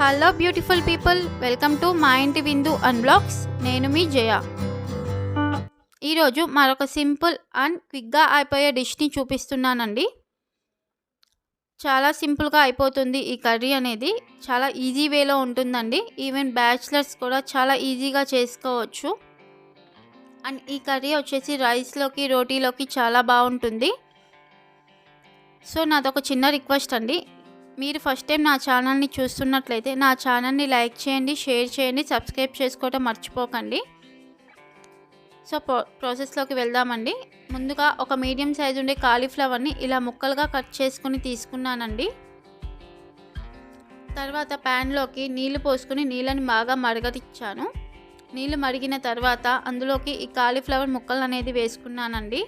Hello beautiful people welcome to మా ఇంటి విందు అండ్ నేను మీ జయ. ఈరోజు మరొక సింపుల్ అండ్ క్విక్గా అయిపోయే డిష్ని చూపిస్తున్నానండి. చాలా సింపుల్గా అయిపోతుంది ఈ కర్రీ అనేది. చాలా ఈజీ వేలో ఉంటుందండి. ఈవెన్ బ్యాచిలర్స్ కూడా చాలా ఈజీగా చేసుకోవచ్చు. అండ్ ఈ కర్రీ వచ్చేసి రైస్లోకి రోటీలోకి చాలా బాగుంటుంది. సో నాదొక చిన్న రిక్వెస్ట్ అండి. మీరు ఫస్ట్ టైం నా ఛానల్ని చూస్తున్నట్లయితే నా ఛానల్ని లైక్ చేయండి షేర్ చేయండి సబ్స్క్రైబ్ చేసుకోవటం మర్చిపోకండి. సో ప్రో ప్రాసెస్లోకి వెళ్దామండి. ముందుగా ఒక మీడియం సైజు ఉండే కాలీఫ్లవర్ని ఇలా ముక్కలుగా కట్ చేసుకుని తీసుకున్నానండి. తర్వాత ప్యాన్లోకి నీళ్ళు పోసుకుని నీళ్ళని బాగా మరగటిచ్చాను నీళ్ళు మరిగిన తర్వాత అందులోకి ఈ కాలీఫ్లవర్ ముక్కలు అనేది వేసుకున్నానండి.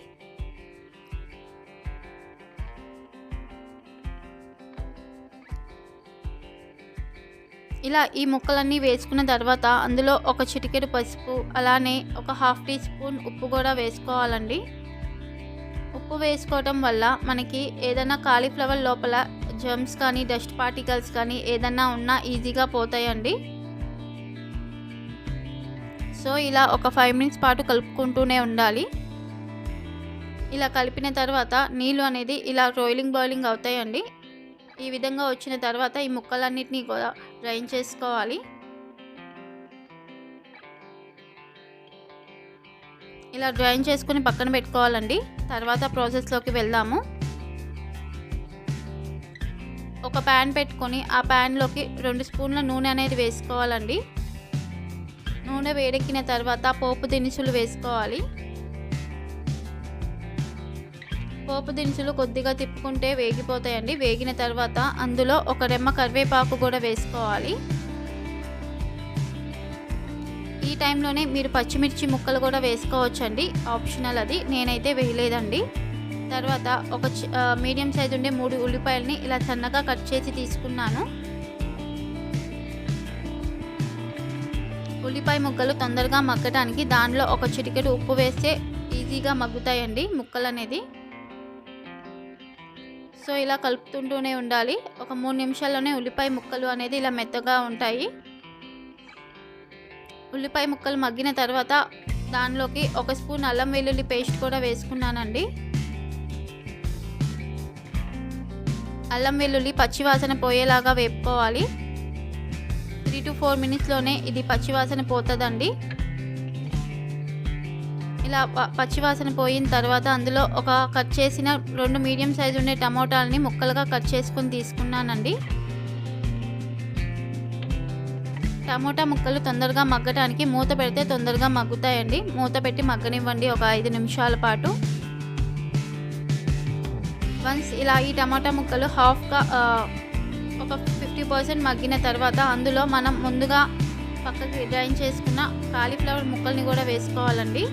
ఇలా ఈ ముక్కలన్నీ వేసుకున్న తర్వాత అందులో ఒక చిటికెడు పసుపు అలానే ఒక హాఫ్ టీ స్పూన్ ఉప్పు కూడా వేసుకోవాలండి. ఉప్పు వేసుకోవటం వల్ల మనకి ఏదైనా కాలీఫ్లవర్ లోపల జర్మ్స్ కానీ డస్ట్ పార్టికల్స్ కానీ ఏదన్నా ఉన్నా ఈజీగా పోతాయండి. సో ఇలా ఒక ఫైవ్ మినిట్స్ పాటు కలుపుకుంటూనే ఉండాలి. ఇలా కలిపిన తర్వాత నీళ్ళు అనేది ఇలా రోయిలింగ్ బాయిలింగ్ అవుతాయండి. ఈ విధంగా వచ్చిన తర్వాత ఈ ముక్కలన్నిటినీ కూడా డ్రైన్ చేసుకోవాలి. ఇలా డ్రైన్ చేసుకుని పక్కన పెట్టుకోవాలండి. తర్వాత ప్రాసెస్లోకి వెళ్దాము. ఒక ప్యాన్ పెట్టుకొని ఆ ప్యాన్లోకి రెండు స్పూన్ల నూనె అనేది వేసుకోవాలండి. నూనె వేడెక్కిన తర్వాత పోపు దినుసులు వేసుకోవాలి. పోపు దినుసులు కొద్దిగా తిప్పుకుంటే వేగిపోతాయండి. వేగిన తర్వాత అందులో ఒక రెమ్మ కరివేపాకు కూడా వేసుకోవాలి. ఈ టైంలోనే మీరు పచ్చిమిర్చి ముక్కలు కూడా వేసుకోవచ్చండి. ఆప్షనల్ అది. నేనైతే వేయలేదండి. తర్వాత ఒక మీడియం సైజ్ ఉండే మూడు ఉల్లిపాయలని ఇలా సన్నగా కట్ చేసి తీసుకున్నాను. ఉల్లిపాయ ముక్కలు తొందరగా మగ్గడానికి దానిలో ఒక చిటికెడు ఉప్పు వేస్తే ఈజీగా మగ్గుతాయండి ముక్కలు అనేది సో ఇలా కలుపుతుంటూనే ఉండాలి. ఒక మూడు నిమిషాల్లోనే ఉల్లిపాయ ముక్కలు అనేది ఇలా మెత్తగా ఉంటాయి. ఉల్లిపాయ ముక్కలు మగ్గిన తర్వాత దానిలోకి ఒక స్పూన్ అల్లం వెల్లుల్లి పేస్ట్ కూడా వేసుకున్నానండి. అల్లం వెల్లుల్లి పచ్చివాసన పోయేలాగా వేపుకోవాలి. త్రీ టు ఫోర్ మినిట్స్లోనే ఇది పచ్చివాసన పోతుందండి. ఇలా పచ్చివాసన పోయిన తర్వాత అందులో ఒక కట్ చేసిన రెండు మీడియం సైజు ఉండే టమోటాలని ముక్కలుగా కట్ చేసుకుని తీసుకున్నానండి. టమోటా ముక్కలు తొందరగా మగ్గటానికి మూత పెడితే తొందరగా మగ్గుతాయండి. మూత పెట్టి మగ్గనివ్వండి ఒక ఐదు నిమిషాల పాటు. వన్స్ ఇలా ఈ టమాటా ముక్కలు హాఫ్గా ఒక ఫిఫ్టీ పర్సెంట్ మగ్గిన తర్వాత అందులో మనం ముందుగా పక్కకి డ్రైన్ చేసుకున్న కాలీఫ్లవర్ ముక్కల్ని కూడా వేసుకోవాలండి.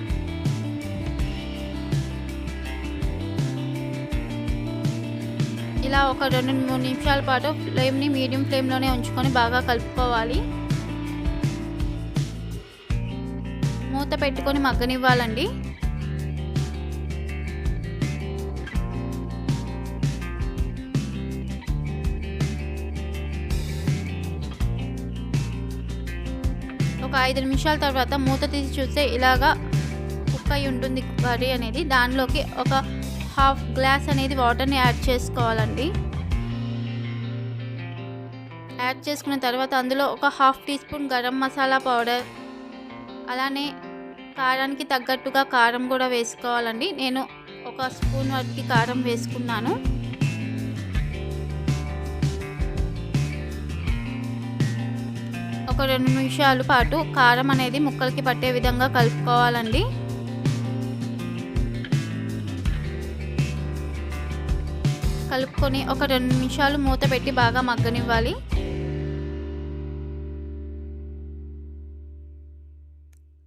ఇలా ఒక రెండు మూడు నిమిషాల పాటు ఫ్లేమ్ని మీడియం ఫ్లేమ్లోనే ఉంచుకొని బాగా కలుపుకోవాలి. మూత పెట్టుకొని మగ్గనివ్వాలండి. ఒక ఐదు నిమిషాల తర్వాత మూత తీసి చూస్తే ఇలాగా కుక్ అయి ఉంటుంది కర్రీ అనేది. దానిలోకి ఒక హాఫ్ గ్లాస్ అనేది వాటర్ని యాడ్ చేసుకోవాలండి. యాడ్ చేసుకున్న తర్వాత అందులో ఒక half teaspoon garam masala powder అలానే కారానికి తగ్గట్టుగా కారం కూడా వేసుకోవాలండి. నేను ఒక స్పూన్ వరకు కారం వేసుకున్నాను. ఒక రెండు నిమిషాల పాటు కారం అనేది ముక్కలకి పట్టే విధంగా కలుపుకోవాలండి. కలుపుకొని ఒక రెండు నిమిషాలు మూత పెట్టి బాగా మగ్గనివ్వాలి.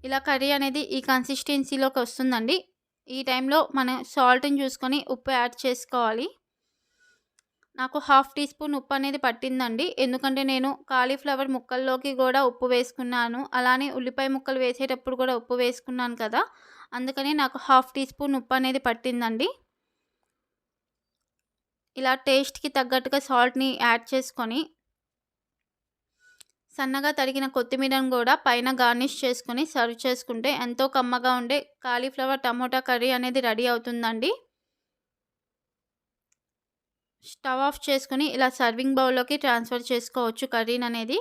ఇలా కర్రీ అనేది ఈ కన్సిస్టెన్సీలోకి వస్తుందండి. ఈ టైంలో మనం సాల్ట్ని చూసుకొని ఉప్పు యాడ్ చేసుకోవాలి. నాకు హాఫ్ టీ స్పూన్ ఉప్పు అనేది పట్టిందండి. ఎందుకంటే నేను కాలీఫ్లవర్ ముక్కల్లోకి కూడా ఉప్పు వేసుకున్నాను. అలానే ఉల్లిపాయ ముక్కలు వేసేటప్పుడు కూడా ఉప్పు వేసుకున్నాను కదా. అందుకని నాకు హాఫ్ టీ స్పూన్ ఉప్పు అనేది పట్టిందండి. ఇలా టేస్ట్కి తగ్గట్టుగా సాల్ట్ని యాడ్ చేసుకొని సన్నగా తరిగిన కొత్తిమీరను కూడా పైన గార్నిష్ చేసుకొని సర్వ్ చేసుకుంటే ఎంతో కమ్మగా ఉండే కాలీఫ్లవర్ టమోటా కర్రీ అనేది రెడీ అవుతుందండి. స్టవ్ ఆఫ్ చేసుకుని ఇలా సర్వింగ్ బౌల్లోకి ట్రాన్స్ఫర్ చేసుకోవచ్చు కర్రీని అనేది.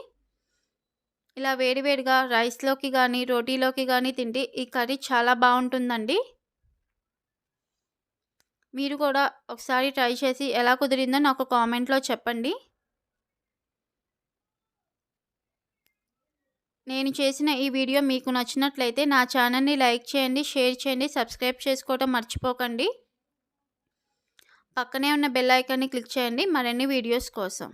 ఇలా వేడివేడిగా రైస్లోకి కానీ రోటీలోకి కానీ తింటే ఈ కర్రీ చాలా బాగుంటుందండి. మీరు కూడా ఒకసారి ట్రై చేసి ఎలా కుదిరిందో నాకు కామెంట్లో చెప్పండి. నేను చేసిన ఈ వీడియో మీకు నచ్చినట్లయితే నా ఛానల్ని లైక్ చేయండి షేర్ చేయండి సబ్స్క్రైబ్ చేసుకోవటం మర్చిపోకండి. పక్కనే ఉన్న బెల్ ఐకాన్ని క్లిక్ చేయండి. మరిన్ని వీడియోస్ కోసం.